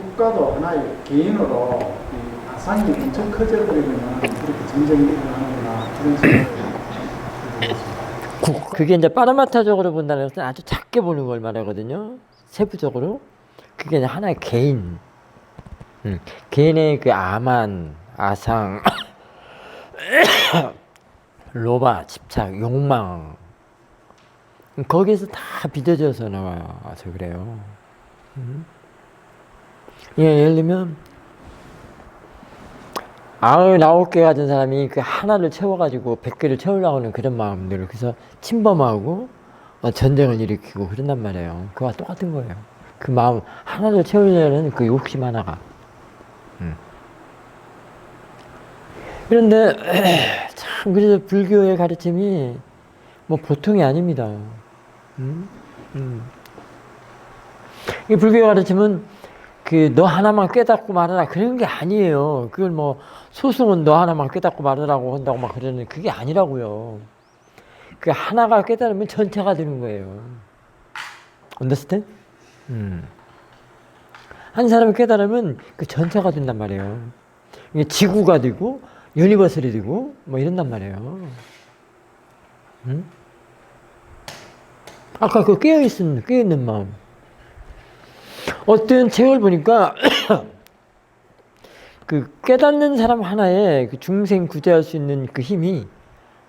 국가도 하나의 개인으로 이 아상이 엄청 커져 버리면 이렇게 전쟁이 일어나는구나 그런. 국- 그게 이제 파라마타적으로 본다는 것은 아주 작게 보는 걸 말하거든요. 세부적으로. 그게 이제 하나의 개인. 음, 개인의 그 아만, 아상, 로바, 집착, 욕망. 거기에서 다 빚어져서 나와서 그래요. 음. 예, 예를 들면, 아흔 아홉 개 가진 사람이 그 하나를 채워가지고 백 개를 채우려고 하는 그런 마음들 그래서 침범하고 어, 전쟁을 일으키고 그런단 말이에요. 그와 똑같은 거예요. 그 마음 하나를 채우려는 그 욕심 하나가. 음. 그런데 참 그래서 불교의 가르침이 뭐 보통이 아닙니다. 음? 음. 이 불교의 가르침은 그 너 하나만 깨닫고 말하라 그런 게 아니에요. 그걸 뭐 소승은 너 하나만 깨닫고 말하라고 한다고 막 그러는 그게 아니라고요. 그 하나가 깨달으면 전체가 되는 거예요. understand? 음. 한 사람이 깨달으면 그 전체가 된단 말이에요. 이게 지구가 되고 유니버설이 되고 뭐 이런단 말이에요. 음? 아까 그 깨어있는 깨어있는 마음. 어떤 책을 보니까 그 깨닫는 사람 하나에 그 중생 구제할 수 있는 그 힘이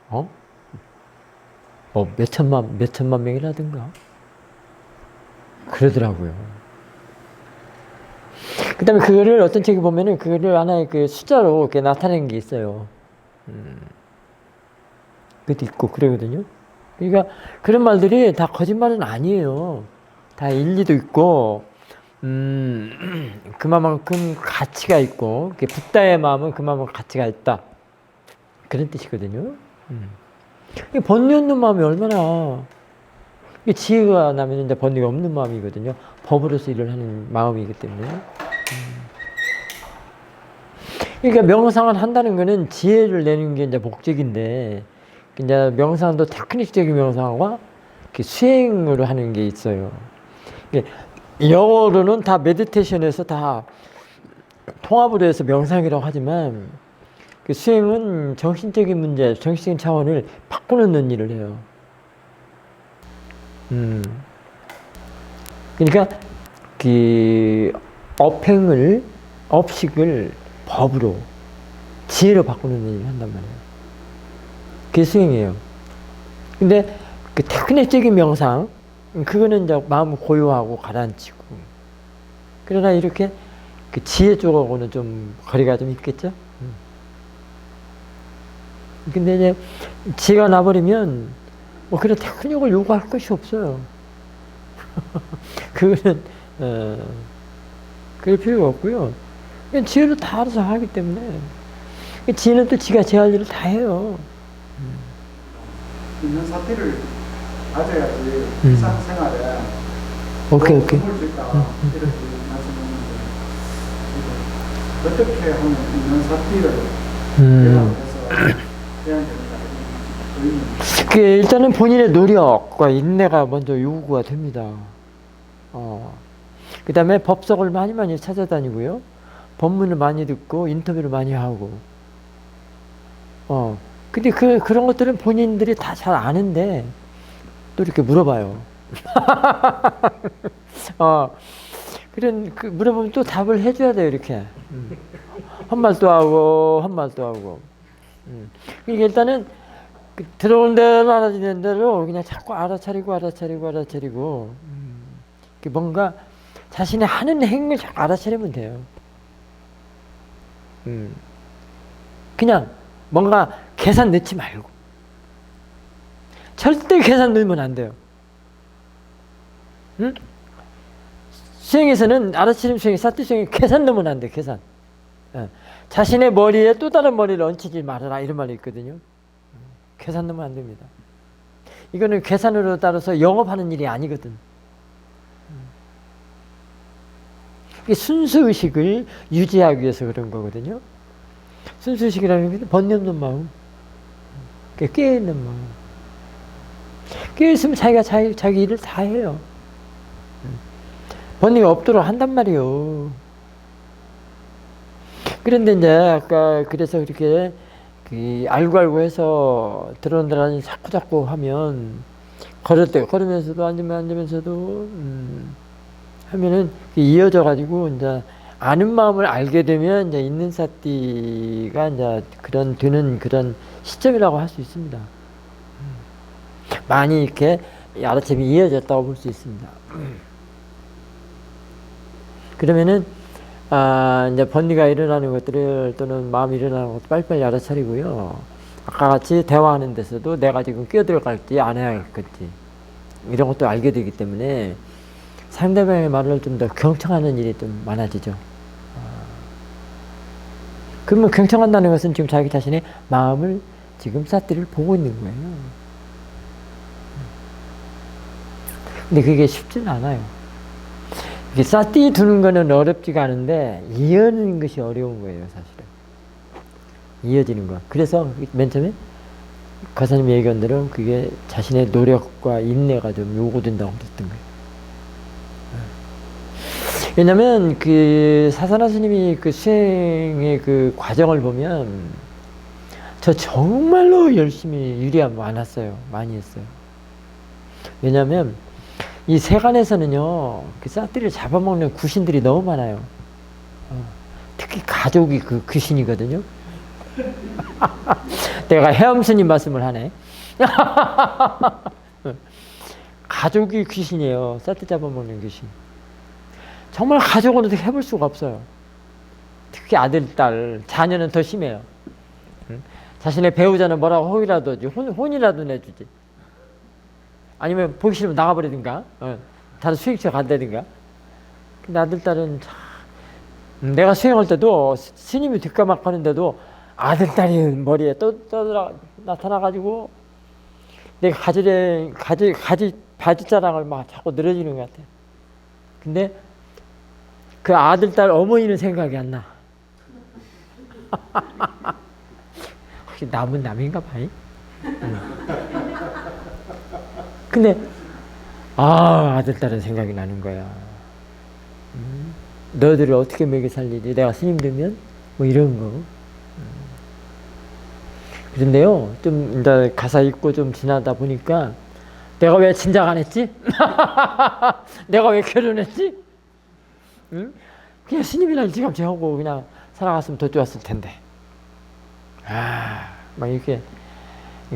어? 뭐 몇천만 몇천만 명이라든가 그러더라고요. 그다음에 그거를 어떤 책에 보면은 그거를 하나의 그 숫자로 이렇게 나타내는 게 있어요. 음. 그것도 있고 그러거든요. 그러니까 그런 말들이 다 거짓말은 아니에요. 다 일리도 있고 음, 그만큼 가치가 있고, 그 붓다의 마음은 그만큼 가치가 있다. 그런 뜻이거든요. 음. 이 번뇌 없는 마음이 얼마나, 이 지혜가 나면 이제 번뇌가 없는 마음이거든요. 법으로서 일을 하는 마음이기 때문에. 음. 그러니까 명상을 한다는 거는 지혜를 내는 게 이제 목적인데, 이제 명상도 테크닉적인 명상과 그 수행으로 하는 게 있어요. 영어로는 다 메디테이션에서 다 통합으로 해서 명상이라고 하지만 그 수행은 정신적인 문제, 정신적인 차원을 바꾸는 일을 해요. 음. 그러니까 그 업행을 업식을 법으로 지혜로 바꾸는 일을 한단 말이에요. 그게 수행이에요. 근데 그 테크닉적인 명상 그거는 이제 마음 고요하고 가라앉히고. 그러나 이렇게 그 지혜 쪽하고는 좀 거리가 좀 있겠죠? 음. 근데 이제 지혜가 나버리면 뭐 그런 테크닉을 요구할 것이 없어요. 그거는, 어, 그럴 필요가 없고요. 지혜로 다 알아서 하기 때문에. 지혜는 또 지가 제 할 일을 다 해요. 있는 사태를 가져야지 음. 일상생활에 오케이, 뭐 오케이. 줄까 이렇게 말씀했는데 지금 어떻게 하면 있는 사태를 음. 해야 그 일단은 본인의 노력과 인내가 먼저 요구가 됩니다. 어. 그 다음에 법석을 많이 많이 찾아다니고요. 법문을 많이 듣고 인터뷰를 많이 하고. 어. 근데 그, 그런 것들은 본인들이 다 잘 아는데 또 이렇게 물어봐요. 어. 그런, 그 물어보면 또 답을 해줘야 돼요, 이렇게. 음. 한 말도 하고, 한 말도 하고. 음. 그러니까 일단은 그 들어온 대로 알아지는 대로 그냥 자꾸 알아차리고 알아차리고 알아차리고 음, 그 뭔가 자신의 하는 행위를 알아차리면 돼요. 음, 그냥 뭔가 계산 넣지 말고 절대 계산 넣으면 안 돼요. 응? 수행에서는 알아차림 수행, 사투 수행에 계산 넣으면 안 돼. 계산. 어. 자신의 머리에 또 다른 머리를 얹히지 말아라 이런 말이 있거든요. 계산 넣으면 안 됩니다. 이거는 계산으로 따라서 영업하는 일이 아니거든. 이게 순수 의식을 유지하기 위해서 그런 거거든요. 순수 의식이라는 게 번뇌 없는 마음, 깨어 있는 마음. 깨어 있으면 자기가 자기, 자기 일을 다 해요. 번뇌가 없도록 한단 말이요. 그런데 이제 아까 그래서 그렇게 그 알고 알고 해서 들어온다라니 자꾸 자꾸 하면 때 걸으면서도 앉으면 앉으면서도 음, 하면은 그게 이어져 가지고 이제 아는 마음을 알게 되면 이제 있는 사띠가 이제 그런 드는 그런 시점이라고 할 수 있습니다. 음. 많이 이렇게 아라침이 이어졌다고 볼 수 있습니다. 그러면은 아 이제 번뇌가 일어나는 것들을 또는 마음이 일어나는 것도 빨리빨리 알아차리고요. 아까 같이 대화하는 데서도 내가 지금 끼어들어갈지 안 해야 할 건지 이런 것도 알게 되기 때문에 상대방의 말을 좀 더 경청하는 일이 좀 많아지죠. 아. 그러면 경청한다는 것은 지금 자기 자신의 마음을 지금 사띠를 보고 있는 거예요. 근데 그게 쉽지는 않아요. 이게 싸띠 두는 거는 어렵지가 않은데 이어지는 것이 어려운 거예요, 사실은. 이어지는 거. 그래서 맨 처음에 얘기한 대로 그게 자신의 노력과 인내가 좀 요구된다고 그랬던 거예요. 왜냐면 그 사사나 스님이 그 수행의 그 과정을 보면 저 정말로 열심히 유리함 많았어요. 많이 했어요. 왜냐면 이 세간에서는요, 그 싹들이를 잡아먹는 구신들이 너무 많아요. 어, 특히 가족이 그 귀신이거든요. 내가 해엄스님 말씀을 하네. 가족이 귀신이에요. 싹들 잡아먹는 귀신. 정말 가족은 어떻게 해볼 수가 없어요. 특히 아들, 딸, 자녀는 더 심해요. 응? 자신의 배우자는 뭐라고 혹이라도 하지, 혼, 혼이라도 내주지. 아니면 보기 싫으면 나가버리든가, 어, 다른 수행처 간다든가. 근데 아들, 딸은 참, 음, 내가 수행할 때도 스- 스님이 뒷가 막 하는데도 아들, 딸이 머리에 또, 떠 나타나가지고 내가 가지래, 가지, 가지, 바지 자랑을 막 자꾸 늘어지는 것 같아. 근데 그 아들, 딸 어머니는 생각이 안 나. 혹시 남은 남인가 봐요? 근데 아 아들 딸은 생각이 나는 거야. 음, 너희들을 어떻게 먹여 살리지? 내가 스님 되면 뭐 이런 거. 음. 그런데요, 좀 이제 가사 읽고 좀 지나다 보니까 내가 왜 진작 안 했지? 내가 왜 결혼했지? 응? 그냥 스님이랑 지갑지 하고 그냥 살아갔으면 더 좋았을 텐데. 아, 막 이렇게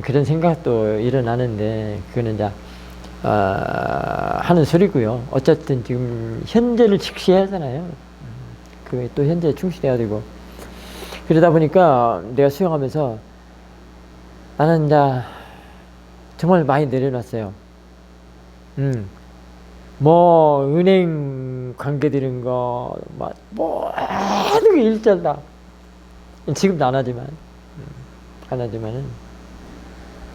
그런 생각도 일어나는데 그거는 이제 아, 하는 소리고요. 어쨌든 지금 현재를 직시해야 하잖아요. 그게 또 현재에 충실해야 되고 그러다 보니까 내가 수영하면서 나는 이제 정말 많이 내려놨어요. 음. 뭐 은행 관계 드는 거, 막 모든 게 일절다. 지금도 안 하지만 음, 안 하지만은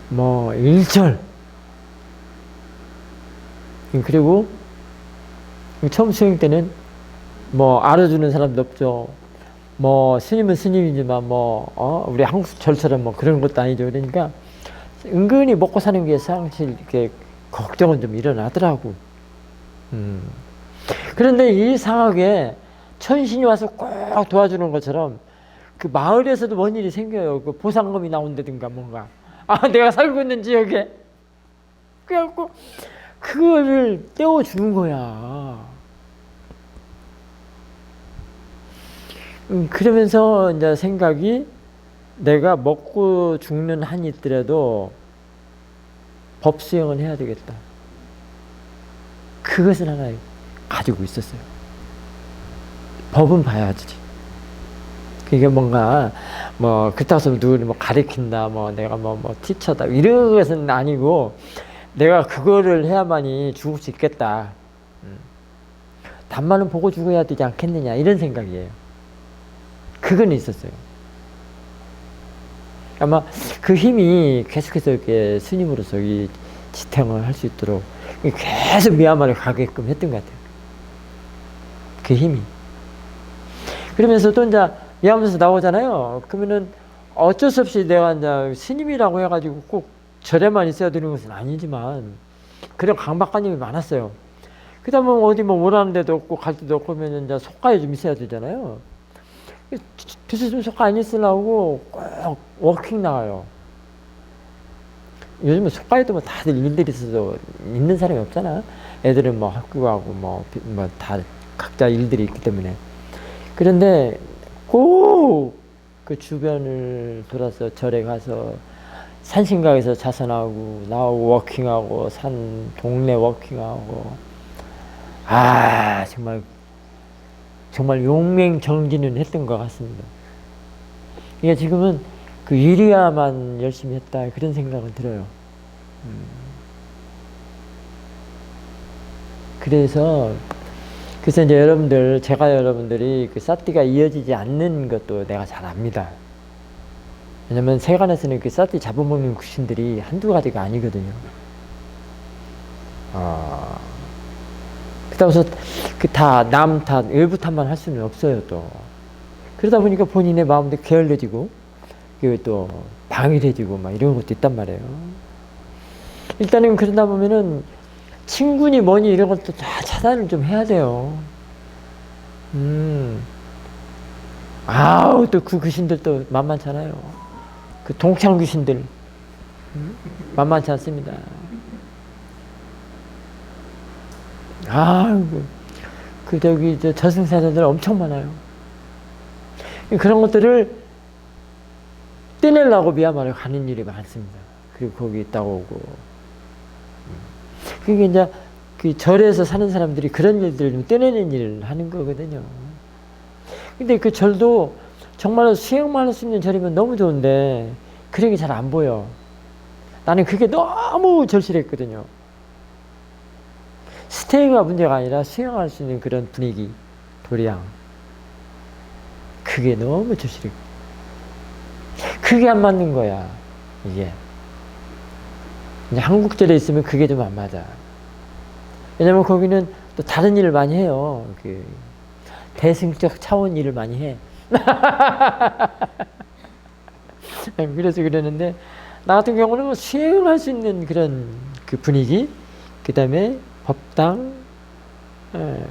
뭐 일절. 음, 그리고 처음 수행 때는 뭐 알아주는 사람도 없죠. 뭐 스님은 스님이지만 뭐 어? 우리 한국 절처럼 뭐 그런 것도 아니죠. 그러니까 은근히 먹고 사는 게 사실 이렇게 걱정은 좀 일어나더라고. 음. 그런데 이상하게 천신이 와서 꼭 도와주는 것처럼 그 마을에서도 뭔 일이 생겨요. 그 보상금이 나온다든가 뭔가. 아, 내가 살고 있는 지역에. 그래갖고 그거를 떼어주는 거야. 음, 그러면서 이제 생각이 내가 먹고 죽는 한이 있더라도 법 수행을 해야 되겠다. 그것을 하나 가지고 있었어요. 법은 봐야지. 그게 뭔가 뭐 그따서 누구를 뭐 가리킨다, 뭐 내가 뭐뭐 티처다 이런 것은 아니고 내가 그거를 해야만이 죽을 수 있겠다. 음. 단만은 보고 죽어야 되지 않겠느냐 이런 생각이에요. 그건 있었어요. 아마 그 힘이 계속해서 이렇게 스님으로서 이 지탱을 할 수 있도록 계속 미얀마를 가게끔 했던 것 같아요. 그 힘이. 그러면서 또 이제 미얀마에서 나오잖아요. 그러면은 어쩔 수 없이 내가 이제 스님이라고 해가지고 꼭 절에만 있어야 되는 것은 아니지만 그런 강박관념이 많았어요. 그다음에 어디 뭐 오라는 데도 없고 갈 데도 없고 그러면 이제 속가에 좀 있어야 되잖아요. 두수 속가 안 있으려고 꼭 워킹 나가요. 요즘은 속가에도 뭐 다들 일들이 있어서 있는 사람이 없잖아. 애들은 뭐 학교 가고 뭐 뭐 다 각자 일들이 있기 때문에. 그런데 꼭 그 주변을 돌아서 절에 가서 산신각에서 자선하고 나오고 워킹하고 산 동네 워킹하고 아 정말 정말 용맹정진은 했던 것 같습니다. 이게 지금은 그 일이야만 열심히 했다 그런 생각은 들어요. 음. 그래서 그래서 이제 여러분들 제가 여러분들이 그 사띠가 이어지지 않는 것도 내가 잘 압니다. 왜냐면 세간에서는 그 사띠 잡아먹는 귀신들이 한두 가지가 아니거든요. 아. 그렇다고 해서 그다 남 탓, 외부 탓만 할 수는 없어요 또. 그러다 보니까 본인의 마음도 게을러지고 그또 방해되지고 막 이런 것도 있단 말이에요. 일단은 그러다 보면은 친군이 뭐니 이런 것도 다 차단을 좀 해야 돼요. 음. 아우 또 그 귀신들 또 만만찮아요. 그 동창 귀신들 음? 만만치 않습니다. 아, 그, 그 저기 저 저승사자들 엄청 많아요. 그런 것들을 떼내려고 미야마를 가는 일이 많습니다. 그리고 거기 있다고 오고. 그게 이제 그 절에서 사는 사람들이 그런 일들을 좀 떼내는 일을 하는 거거든요. 근데 그 절도 정말로 수행만 할 수 있는 절이면 너무 좋은데 그런 게 잘 안 보여. 나는 그게 너무 절실했거든요. 스테이가 문제가 아니라 수행할 수 있는 그런 분위기, 도리양. 그게 너무 절실해. 그게 안 맞는 거야, 이게. 이제 한국절에 있으면 그게 좀 안 맞아. 왜냐면 거기는 또 다른 일을 많이 해요. 그 대승적 차원 일을 많이 해. 그래서 그러는데 나 같은 경우는 뭐 수행할 수 있는 그런 그 분위기, 그 다음에 법당. 에,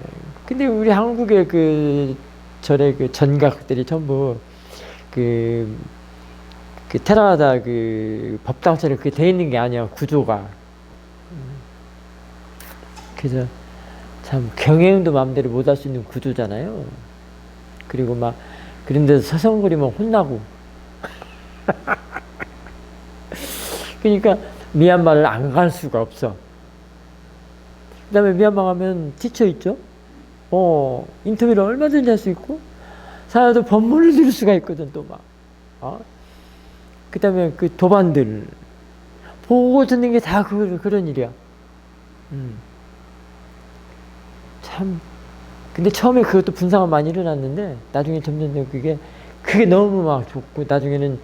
근데 우리 한국의 그 절의 그 전각들이 전부 그, 그 테라다 그 법당처럼 그게 돼 있는 게 아니야 구조가. 그래서 참 경영도 마음대로 못 할 수 있는 구조잖아요. 그리고 막 그런 데서 서성거리면 혼나고. 그러니까 미얀마를 안 갈 수가 없어. 그 다음에 미얀마 가면 지쳐 있죠? 어, 인터뷰를 얼마든지 할 수 있고, 사야도 법문을 들을 수가 있거든, 또 막. 어? 그 다음에 그 도반들. 보고 듣는 게 다 그, 그런 일이야. 음. 참. 근데 처음에 그것도 분상은 많이 일어났는데, 나중에 점점 그게, 그게 너무 막 좋고, 나중에는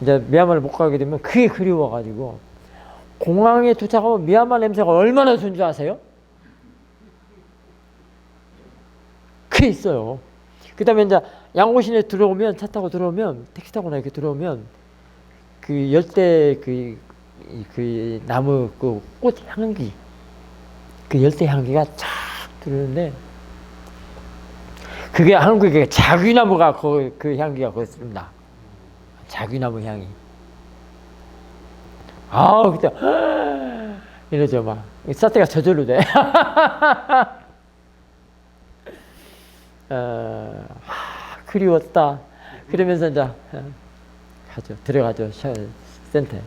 이제 미얀마를 못 가게 되면 그게 그리워가지고, 공항에 도착하면 미얀마 냄새가 얼마나 좋은 줄 아세요? 그게 있어요. 그 다음에 이제 양고신에 들어오면, 차 타고 들어오면, 택시 타고 나 이렇게 들어오면, 그 열대 그, 이- 그 나무 그 꽃 향기, 그 열대 향기가 쫙 들어오는데, 그게 한국에 자귀나무가 그, 그 향기가 나. 자귀나무 향이. 아우, 그때, 이러죠, 막. 사태가 저절로 돼. 어, 하, 그리웠다. 그러면서 이제 어, 가죠. 들어가죠. 샤- 센터에.